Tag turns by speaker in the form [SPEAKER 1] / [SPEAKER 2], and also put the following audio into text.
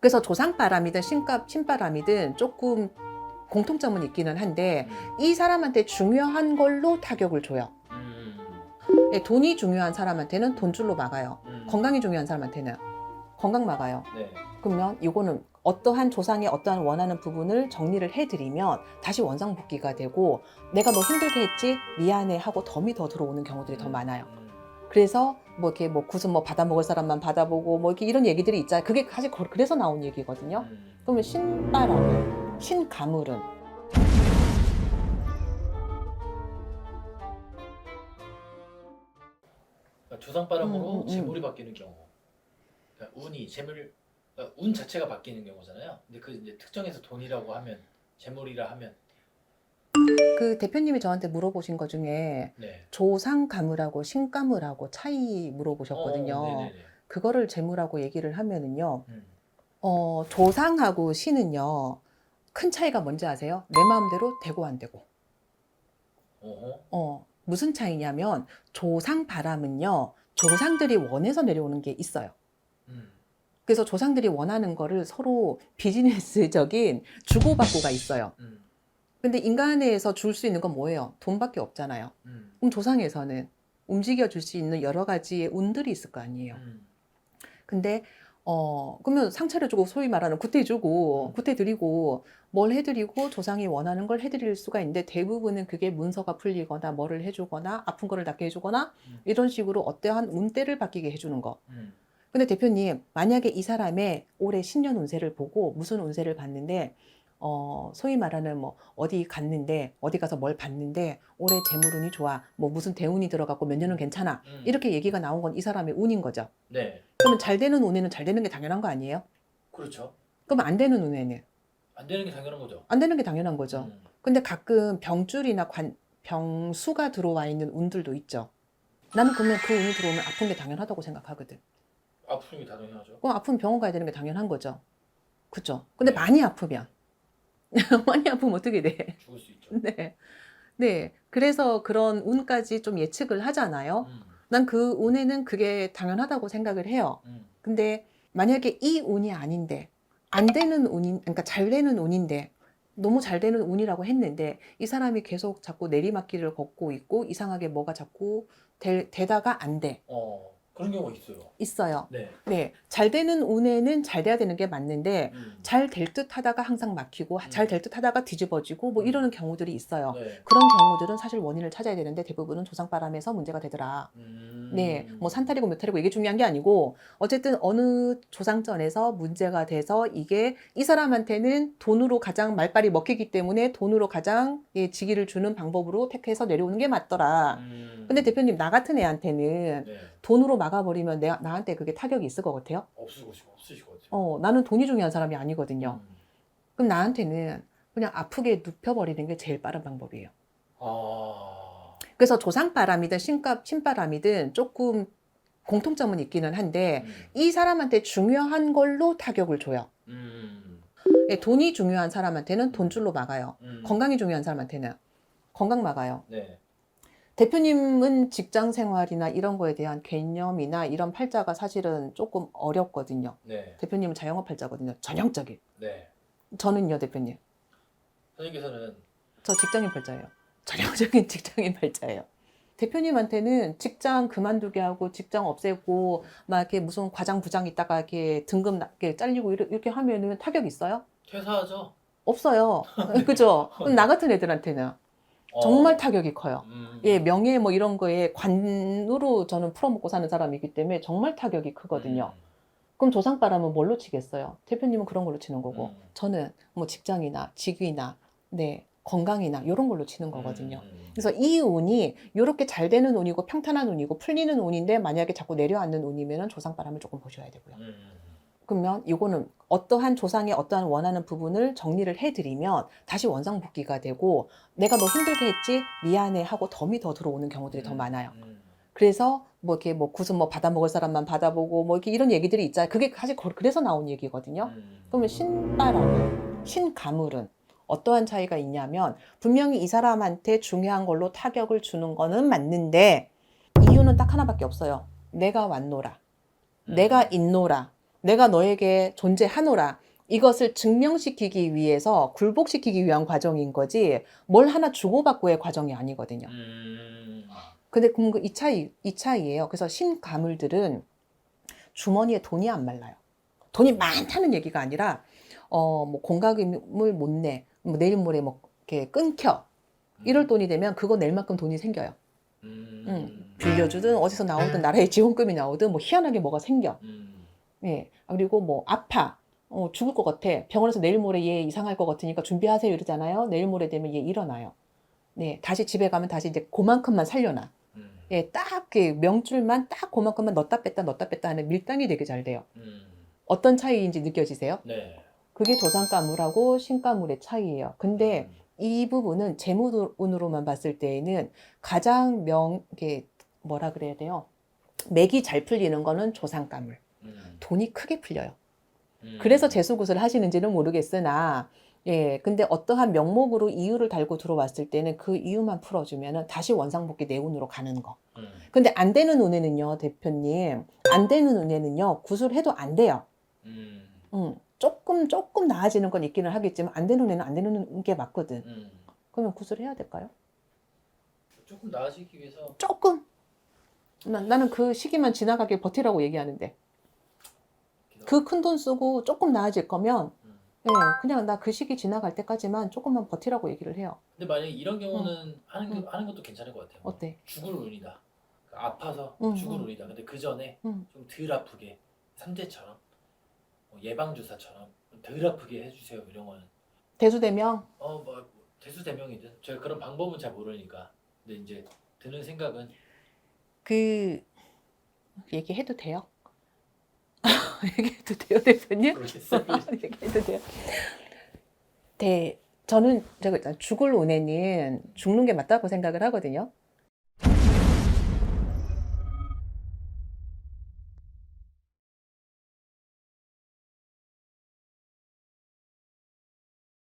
[SPEAKER 1] 그래서 조상바람이든 신가, 신바람이든 조금 공통점은 있기는 한데 이 사람한테 중요한 걸로 타격을 줘요.
[SPEAKER 2] 음.
[SPEAKER 1] 예, 돈이 중요한 사람한테는 돈줄로 막아요.
[SPEAKER 2] 음.
[SPEAKER 1] 건강이 중요한 사람한테는 건강 막아요.
[SPEAKER 2] 네.
[SPEAKER 1] 그러면 이거는 어떠한 조상의 어떠한 원하는 부분을 정리를 해드리면 다시 원상복귀가 되고 내가 너 힘들게 했지 미안해 하고 덤이 더 들어오는 경우들이 더 많아요.
[SPEAKER 2] 음.
[SPEAKER 1] 그래서 뭐 이렇게 뭐 구슬 뭐 받아 먹을 사람만 받아보고 뭐 이렇게 이런 얘기들이 있잖아요. 그게 사실 거- 그래서 나온 얘기거든요.
[SPEAKER 2] 음.
[SPEAKER 1] 그러면 신바람, 신가물은
[SPEAKER 2] 그러니까 조상바람으로
[SPEAKER 1] 음, 음, 음.
[SPEAKER 2] 재물이 바뀌는 경우. 그러니까 운이 재물 그러니까 운 자체가 바뀌는 경우잖아요. 근데 그 이제 특정해서 돈이라고 하면 재물이라 하면
[SPEAKER 1] 그 대표님이 저한테 물어보신 것 중에
[SPEAKER 2] 네.
[SPEAKER 1] 조상 가물하고 신 가물하고 차이 물어보셨거든요.
[SPEAKER 2] 어.
[SPEAKER 1] 그거를 재물하고 얘기를 하면은요.
[SPEAKER 2] 음.
[SPEAKER 1] 어, 조상하고 신은요. 큰 차이가 뭔지 아세요? 내 마음대로 되고 안 되고.
[SPEAKER 2] 어허.
[SPEAKER 1] 어, 무슨 차이냐면 조상 바람은요. 조상들이 원해서 내려오는 게 있어요.
[SPEAKER 2] 음.
[SPEAKER 1] 그래서 조상들이 원하는 거를 서로 비즈니스적인 주고받고가 있어요.
[SPEAKER 2] 음.
[SPEAKER 1] 근데 인간에서 줄 수 있는 건 뭐예요? 돈밖에 없잖아요.
[SPEAKER 2] 음.
[SPEAKER 1] 그럼 조상에서는 움직여 줄 수 있는 여러 가지의 운들이 있을 거 아니에요.
[SPEAKER 2] 음.
[SPEAKER 1] 근데 어 그러면 상처를 주고 소위 말하는 구태 주고
[SPEAKER 2] 음.
[SPEAKER 1] 구태 드리고 뭘 해드리고 조상이 원하는 걸 해드릴 수가 있는데 대부분은 그게 문서가 풀리거나 뭐를 해주거나 아픈 거를 낫게 해주거나
[SPEAKER 2] 음.
[SPEAKER 1] 이런 식으로 어떠한 운대를 바뀌게 해주는 거.
[SPEAKER 2] 음.
[SPEAKER 1] 근데 대표님 만약에 이 사람의 올해 신년 운세를 보고 무슨 운세를 봤는데 어 소위 말하는 뭐 어디 갔는데 어디 가서 뭘 봤는데 올해 재물운이 좋아 뭐 무슨 대운이 들어갔고 몇 년은 괜찮아
[SPEAKER 2] 음.
[SPEAKER 1] 이렇게 얘기가 나온 건 이 사람의 운인 거죠.
[SPEAKER 2] 네.
[SPEAKER 1] 그러면 잘 되는 운에는 잘 되는 게 당연한 거 아니에요?
[SPEAKER 2] 그렇죠.
[SPEAKER 1] 그럼 안 되는 운에는
[SPEAKER 2] 안 되는 게 당연한 거죠.
[SPEAKER 1] 안 되는 게 당연한 거죠.
[SPEAKER 2] 음.
[SPEAKER 1] 근데 가끔 병줄이나 관, 병수가 들어와 있는 운들도 있죠. 나는 그러면 그 운이 들어오면 아픈 게 당연하다고 생각하거든.
[SPEAKER 2] 아픔이 당연하죠.
[SPEAKER 1] 그럼 아프면 병원 가야 되는 게 당연한 거죠. 그죠? 근데
[SPEAKER 2] 네.
[SPEAKER 1] 많이 아프면 많이 아프면 어떻게 돼?
[SPEAKER 2] 죽을 수 있죠.
[SPEAKER 1] 네. 네. 그래서 그런 운까지 좀 예측을 하잖아요.
[SPEAKER 2] 음.
[SPEAKER 1] 난 그 운에는 그게 당연하다고 생각을 해요.
[SPEAKER 2] 음.
[SPEAKER 1] 근데 만약에 이 운이 아닌데 안 되는 운인 그러니까 잘 되는 운인데 너무 잘 되는 운이라고 했는데 이 사람이 계속 자꾸 내리막길을 걷고 있고 이상하게 뭐가 자꾸 되, 되다가 안 돼.
[SPEAKER 2] 어. 그런 경우가 있어요.
[SPEAKER 1] 있어요.
[SPEAKER 2] 네.
[SPEAKER 1] 네. 잘 되는 운에는 잘 돼야 되는 게 맞는데
[SPEAKER 2] 음.
[SPEAKER 1] 잘 될 듯 하다가 항상 막히고 잘될 듯 하다가 뒤집어지고 뭐
[SPEAKER 2] 음.
[SPEAKER 1] 이러는 경우들이 있어요.
[SPEAKER 2] 네.
[SPEAKER 1] 그런 경우들은 사실 원인을 찾아야 되는데 대부분은 조상바람에서 문제가 되더라.
[SPEAKER 2] 음.
[SPEAKER 1] 네, 뭐 산탈이고 몇 탈이고 이게 중요한 게 아니고 어쨌든 어느 조상전에서 문제가 돼서 이게 이 사람한테는 돈으로 가장 말빨이 먹히기 때문에 돈으로 가장 예, 지기를 주는 방법으로 택해서 내려오는 게 맞더라.
[SPEAKER 2] 음.
[SPEAKER 1] 근데 대표님 나 같은 애한테는
[SPEAKER 2] 네.
[SPEAKER 1] 돈으로 막아버리면 내, 나한테 그게 타격이 있을 것 같아요?
[SPEAKER 2] 것 없으실 것 같아요.
[SPEAKER 1] 어, 나는 돈이 중요한 사람이 아니거든요.
[SPEAKER 2] 음.
[SPEAKER 1] 그럼 나한테는 그냥 아프게 눕혀버리는 게 제일 빠른 방법이에요.
[SPEAKER 2] 아.
[SPEAKER 1] 그래서 조상바람이든 신가, 신바람이든 조금 공통점은 있기는 한데
[SPEAKER 2] 음.
[SPEAKER 1] 이 사람한테 중요한 걸로 타격을 줘요.
[SPEAKER 2] 음.
[SPEAKER 1] 예, 돈이 중요한 사람한테는 돈줄로 막아요.
[SPEAKER 2] 음.
[SPEAKER 1] 건강이 중요한 사람한테는 건강 막아요.
[SPEAKER 2] 네.
[SPEAKER 1] 대표님은 직장 생활이나 이런 거에 대한 개념이나 이런 팔자가 사실은 조금 어렵거든요.
[SPEAKER 2] 네.
[SPEAKER 1] 대표님은 자영업 팔자거든요. 전형적인.
[SPEAKER 2] 네.
[SPEAKER 1] 저는요, 대표님.
[SPEAKER 2] 선생님께서는
[SPEAKER 1] 저 직장인 팔자예요. 전형적인 직장인 팔자예요. 대표님한테는 직장 그만두게 하고 직장 없애고 막 이렇게 무슨 과장 부장 있다가 이렇게 등급 낮게 잘리고 이렇게, 이렇게 하면은 타격 있어요?
[SPEAKER 2] 퇴사하죠.
[SPEAKER 1] 없어요. 그죠? 그럼 나 같은 애들한테는
[SPEAKER 2] 어.
[SPEAKER 1] 정말 타격이 커요.
[SPEAKER 2] 음.
[SPEAKER 1] 예, 명예 뭐 이런 거에 관으로 저는 풀어먹고 사는 사람이기 때문에 정말 타격이 크거든요.
[SPEAKER 2] 음.
[SPEAKER 1] 그럼 조상바람은 뭘로 치겠어요? 대표님은 그런 걸로 치는 거고,
[SPEAKER 2] 음.
[SPEAKER 1] 저는 뭐 직장이나 직위나, 네, 건강이나 이런 걸로 치는 거거든요.
[SPEAKER 2] 음.
[SPEAKER 1] 그래서 이 운이 이렇게 잘 되는 운이고 평탄한 운이고 풀리는 운인데 만약에 자꾸 내려앉는 운이면은 조상 바람을 조금 보셔야 되고요.
[SPEAKER 2] 음.
[SPEAKER 1] 그러면 이거는 어떠한 조상의 어떠한 원하는 부분을 정리를 해드리면 다시 원상복귀가 되고 내가 너 힘들게 했지 미안해 하고 덤이 더 들어오는 경우들이 더
[SPEAKER 2] 음.
[SPEAKER 1] 많아요.
[SPEAKER 2] 음.
[SPEAKER 1] 그래서 뭐 이렇게 뭐 구슬 뭐 받아 먹을 사람만 받아보고 뭐 이렇게 이런 얘기들이 있잖아요. 그게 사실 거- 그래서 나온 얘기거든요.
[SPEAKER 2] 음.
[SPEAKER 1] 그러면 신바람, 신가물은 어떠한 차이가 있냐면 분명히 이 사람한테 중요한 걸로 타격을 주는 거는 맞는데 이유는 딱 하나밖에 없어요. 내가 왔노라.
[SPEAKER 2] 음.
[SPEAKER 1] 내가 있노라. 내가 너에게 존재하노라. 이것을 증명시키기 위해서 굴복시키기 위한 과정인 거지 뭘 하나 주고받고의 과정이 아니거든요.
[SPEAKER 2] 음.
[SPEAKER 1] 근데 그럼 그이 차이 이 차이예요. 그래서 신가물들은 주머니에 돈이 안 말라요. 돈이 많다는 얘기가 아니라 어뭐 공과금을 못 내, 뭐 내일 모레 뭐 이렇게 끊겨 이럴 돈이 되면 그거 낼 만큼 돈이 생겨요.
[SPEAKER 2] 음.
[SPEAKER 1] 음. 빌려주든 어디서 나오든 나라의 지원금이 나오든 뭐 희한하게 뭐가 생겨.
[SPEAKER 2] 음.
[SPEAKER 1] 예. 그리고 뭐 아파. 어, 죽을 것 같아. 병원에서 내일 모레 얘 이상할 것 같으니까 준비하세요 이러잖아요. 내일 모레 되면 얘 일어나요. 네, 다시 집에 가면 다시 이제 그만큼만 살려놔.
[SPEAKER 2] 음.
[SPEAKER 1] 예, 딱 그 명줄만 딱 그만큼만 넣었다 뺐다 넣었다 뺐다 하는 밀당이 되게 잘 돼요.
[SPEAKER 2] 음.
[SPEAKER 1] 어떤 차이인지 느껴지세요?
[SPEAKER 2] 네.
[SPEAKER 1] 그게 조상가물하고 신가물의 차이예요. 근데
[SPEAKER 2] 음.
[SPEAKER 1] 이 부분은 재무운으로만 봤을 때에는 가장 명, 이게 뭐라 그래야 돼요? 맥이 잘 풀리는 거는 조상가물.
[SPEAKER 2] 음.
[SPEAKER 1] 돈이 크게 풀려요.
[SPEAKER 2] 음.
[SPEAKER 1] 그래서 재수굿을 하시는지는 모르겠으나, 예, 근데 어떠한 명목으로 이유를 달고 들어왔을 때는 그 이유만 풀어주면은 다시 원상복귀 내 운으로 가는 거.
[SPEAKER 2] 음.
[SPEAKER 1] 근데 안 되는 운에는요, 대표님, 안 되는 운에는요, 구술해도 안 돼요.
[SPEAKER 2] 음.
[SPEAKER 1] 음, 조금, 조금 나아지는 건 있기는 하겠지만, 안 되는 운에는 안 되는 게 맞거든.
[SPEAKER 2] 음.
[SPEAKER 1] 그러면 구술해야 될까요?
[SPEAKER 2] 조금 나아지기 위해서
[SPEAKER 1] 조금. 나, 나는 그 시기만 지나가길 버티라고 얘기하는데. 그큰 돈 쓰고 조금 나아질 거면,
[SPEAKER 2] 음.
[SPEAKER 1] 예, 그냥 나 그 시기 지나갈 때까지만 조금만 버티라고 얘기를 해요.
[SPEAKER 2] 근데 만약에 이런 경우는 하는,
[SPEAKER 1] 음.
[SPEAKER 2] 게- 하는 것도 괜찮을 것 같아요.
[SPEAKER 1] 어때?
[SPEAKER 2] 죽을 운이다. 아파서
[SPEAKER 1] 음,
[SPEAKER 2] 죽을
[SPEAKER 1] 음.
[SPEAKER 2] 운이다. 근데 그 전에
[SPEAKER 1] 음.
[SPEAKER 2] 좀 덜 아프게 삼재처럼 뭐 예방 주사처럼 덜 아프게 해주세요. 이런 거는
[SPEAKER 1] 대수대명,
[SPEAKER 2] 어뭐 대수대명이든 제가 그런 방법은 잘 모르니까. 근데 이제 드는 생각은
[SPEAKER 1] 그, 얘기해도 돼요? 얘기해도 돼요, 대표님?
[SPEAKER 2] 모르겠어요.
[SPEAKER 1] 얘기해도 돼요. 네, 저는 제가 일단 죽을 운에는 죽는 게 맞다고 생각을 하거든요.